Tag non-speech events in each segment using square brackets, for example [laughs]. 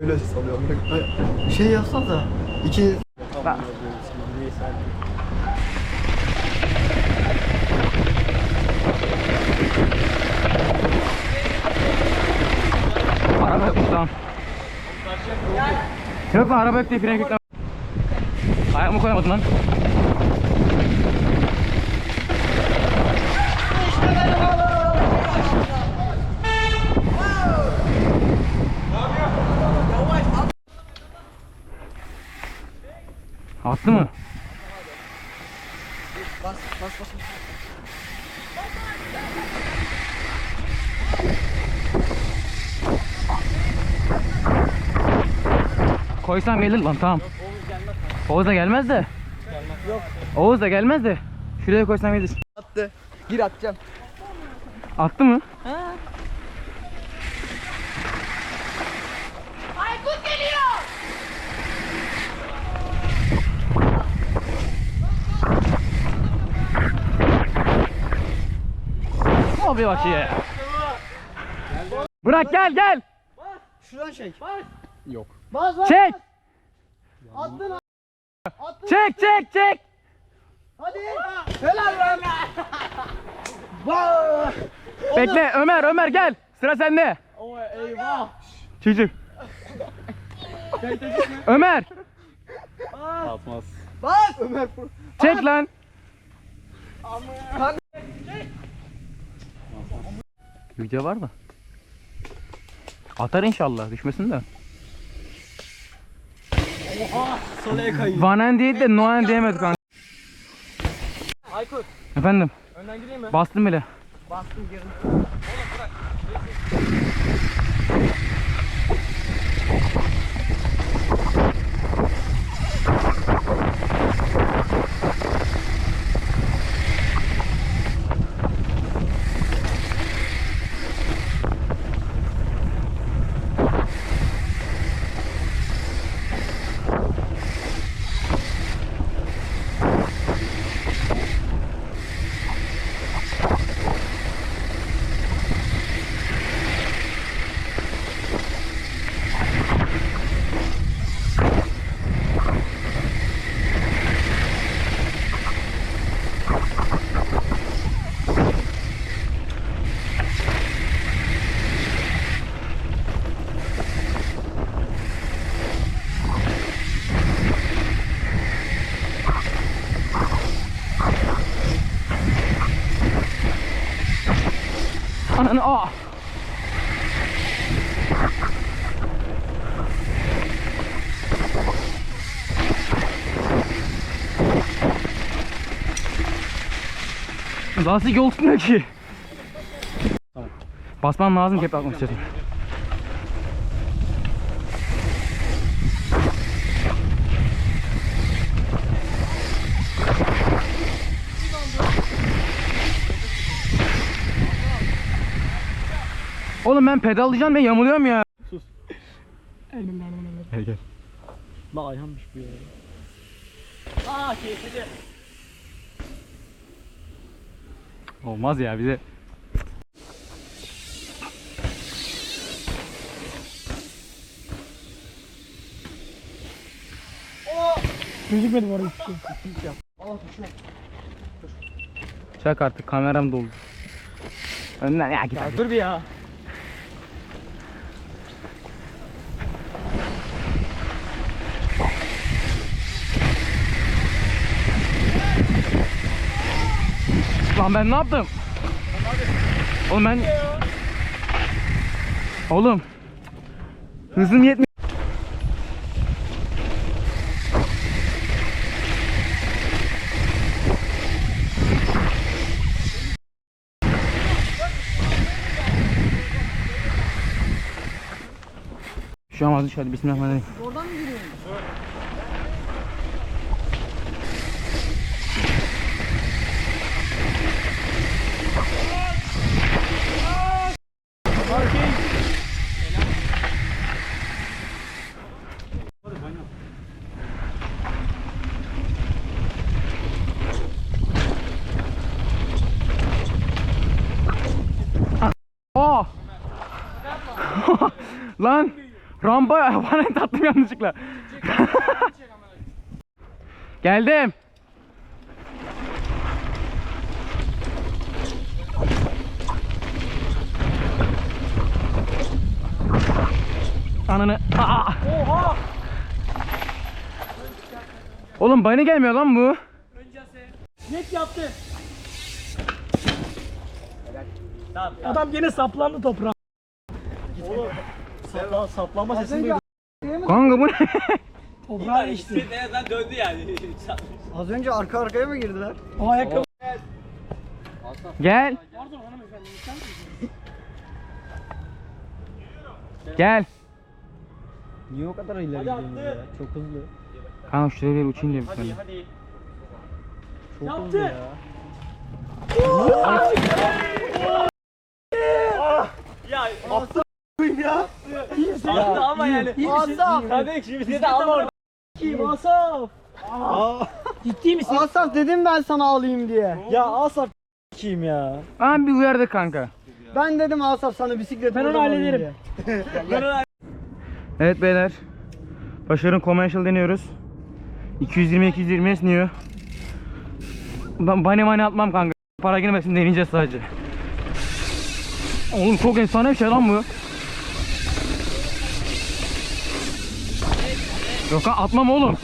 Öyle salıyorum. Ay, Şey yapsana da. İki Araba yokmuş tamam. Yok lan araba yok diye fren yükleme. Ayağımı koyamadım lan. Koysam gelir lan tamam. Oğuz da gelmez de. Yok. Oğuz da gelmez de. Şuraya koysam gelir. Attı. Gir atacağım. Attı mı? Aykut geliyor. Abi bak ya. Bırak gel gel. Şuradan çek. Yok. Bas bas. Çek. Attın. Attın. Çek çek çek. Hadi. Helal lan. [laughs] Vay. Bekle Ömer Ömer gel. Sıra sende. Oo eyvah. Çocuk. Ömer. Bas. Ömer. Çek lan. Video var mı? Atar inşallah düşmesin de. Solaya kayıyor. Vanen değil de Noen diyemedik kanka. Aykut. Efendim Önden gireyim mi? bastım bile. Bastım girdim. Ananı aa. Lastik yol tutmuyor ki. Tamam. Basmam lazım kep atmak istiyorum. Oğlum ben pedallayacağım ve yamuluyorum ya. Sus. Gel gel. La ayağımmış bu ya. Aa keyifli. Olmaz ya bize. Gözükmedi bu arada hiçbir şey. Aa düşüyor. Çak artık kameram doldu. Önden ya git hadi. Dur bir ya. Lan ben ne yaptım? Oğlum ben... Oğlum. Hızım yetmiyor. Şu an hadi hadi bismillahirrahmanirrahim. Oradan mı giriyorsun? [laughs] Aa! Lan Rampa [laughs] bana tattım yanlışlıkla. [laughs] Geldim. Ananı. Aa! Oha! Oğlum bana gelmiyor lan bu. Net yaptı. Tamam, Adam gene saplandı toprağa. Oğlum sapla, saplanma sesini duydum. Kanka bu ne? Toprağa geçti. En azından döndü yani. Az önce arka arkaya mı girdiler? O ayakkabı. Gel. Pardon hanımefendi. Sen Gel. Niye o kadar ileri Hadi gidiyorsun attı. ya? Çok hızlı. Kanka şuraya bir uçayım diye bir Hadi tane. hadi. Çok Yaptı. hızlı ya. Attı ya. Attı ama yani. Asaf. Kardeşim bizi de alma orada. Kim Asaf? Ciddi misin? Asaf dedim ben sana alayım diye. Ya Asaf kim ya? Abi bir uyardı kanka. Ben dedim Asaf sana bisiklet Ben onu hallederim. Ben Evet beyler. Başarın commercial deniyoruz. 220 220 esniyor. Ben bani mani atmam kanka. Para girmesin deneyeceğiz sadece. Oğlum çok efsane bir şey lan bu. Yok lan atmam oğlum.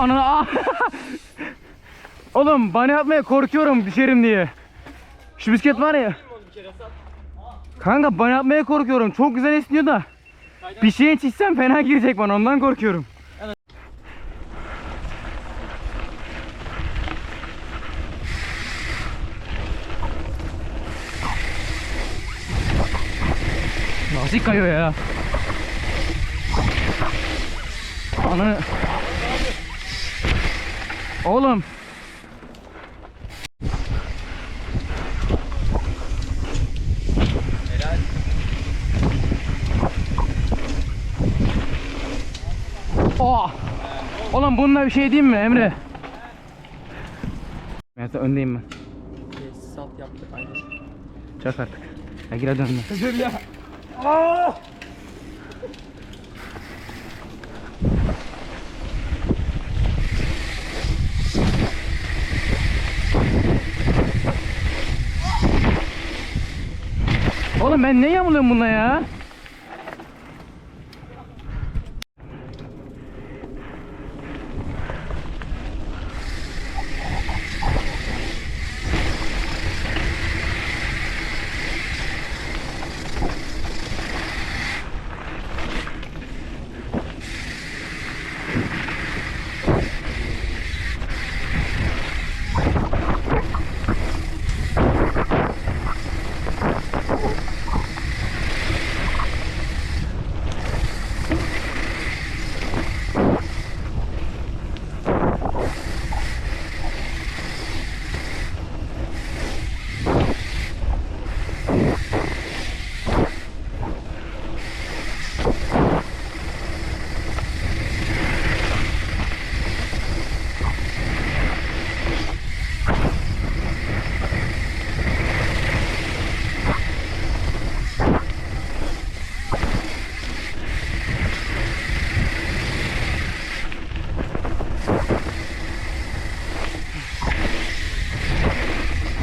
Ananı aa. [laughs] Oğlum bani atmaya korkuyorum düşerim diye. Şu bisiklet var ya. Kanka bani atmaya korkuyorum. Çok güzel esniyor da. Bir şeye çizsem fena girecek bana ondan korkuyorum. Nasıl kayıyor ya? Anı. Oğlum. Oh. Oğlum bununla bir şey diyeyim mi Emre? Zaten öndeyim ben. Sat yaptık aynı. Çak artık. Ya gir hadi önden. Dur ya. Aa! Ben ne yamuluyorum bununla ya?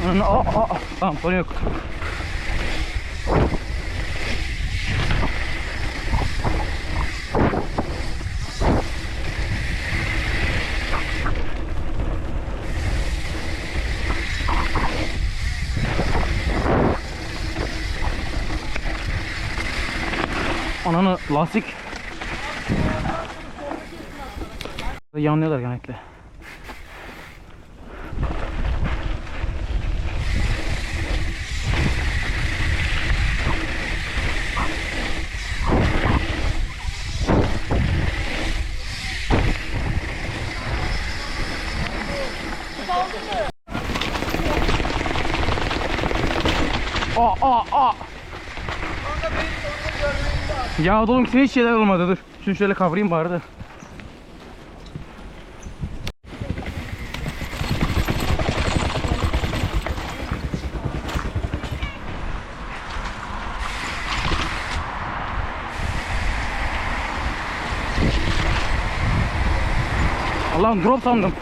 Ananı aa aa. Tamam sorun yok. Ananı lastik. Yanlıyorlar genellikle. Aa aa aa. Ya oğlum hiç şeyler olmadı dur. Şunu şöyle kavrayayım bari de. Allah'ım drop sandım.